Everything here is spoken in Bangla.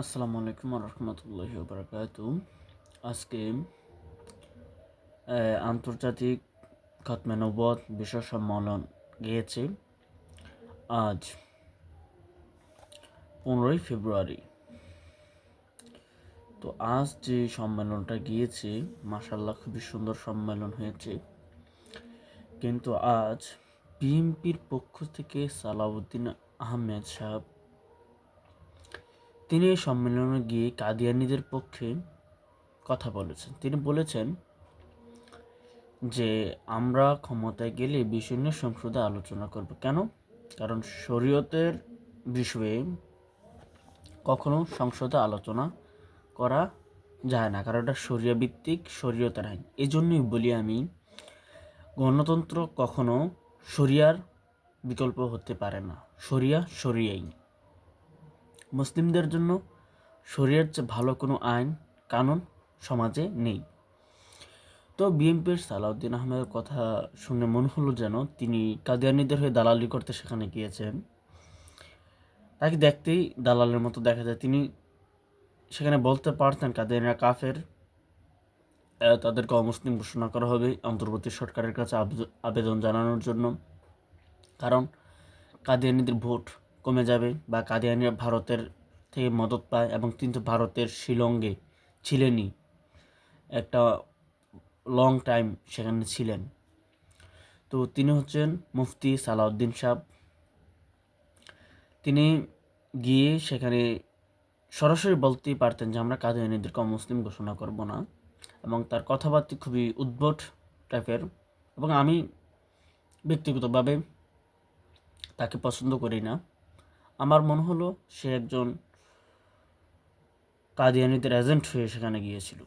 আসসালামু আলাইকুম রহমতুল্লাহি বারকাত আজকে আন্তর্জাতিক খতমে নবদ বিশ্ব সম্মেলন গিয়েছে। আজ পনেরোই ফেব্রুয়ারি। তো আজ যে সম্মেলনটা গিয়েছে মাসাল্লাহ খুবই সুন্দর সম্মেলন হয়েছে। কিন্তু আজ বিএনপির পক্ষ থেকে সালাউদ্দিন আহমেদ সাহেব তিনি এই সম্মেলনে গিয়ে কাদিয়ানিদের পক্ষে কথা বলেছেন। তিনি বলেছেন যে, আমরা ক্ষমতায় গেলে বিষয় নিয়ে সংসদে আলোচনা করব। কেন? কারণ শরীয়তের বিষয়ে কখনো সংসদে আলোচনা করা যায় না। কারণ এটা শরিয়া ভিত্তিক, শরীয়তের আইন। এই জন্যই বলি আমি, গণতন্ত্র কখনো শরিয়ার বিকল্প হতে পারে না। শরিয়া, শরিয়াই। মুসলিমদের জন্য শরীরের চেয়ে ভালো কোনো আইন, কানুন সমাজে নেই। তো বিএনপির সালাউদ্দিন আহমেদের কথা শুনে মনে হলো যেন তিনি কাদিয়ানিদের হয়ে দালালি করতে সেখানে গিয়েছেন। তাকে দেখতেই দালালের মতো দেখা যায়। তিনি সেখানে বলতে পারতেন, কাদিয়ানিরা কাফের তাদেরকে অমুসলিম ঘোষণা করা হবে অন্তর্বর্তী সরকারের কাছে আবেদ- আবেদন জানানোর জন্য। কারণ কাদিয়ানিদের ভোট কমে যাবে বা কাদিয়ানিরা ভারতের থেকে মদত পায় এবং কিন্তু ভারতের শিলংয়ে ছিলেনই। একটা লং টাইম সেখানে ছিলেন। তো তিনি হচ্ছেন মুফতি সালাউদ্দিন সাহ তিনি গিয়ে সেখানে সরাসরি বলতেই পারতেন যে আমরা কাদিয়ানিদেরকে মুসলিম ঘোষণা করব না এবং তার কথাবার্তা খুবই উদ্ভট টাইপের এবং আমি ব্যক্তিগতভাবে তাকে পছন্দ করি না। আমার মনে হলো সে একজন কাদিয়ানিদের এজেন্ট হয়ে সেখানে গিয়েছিল।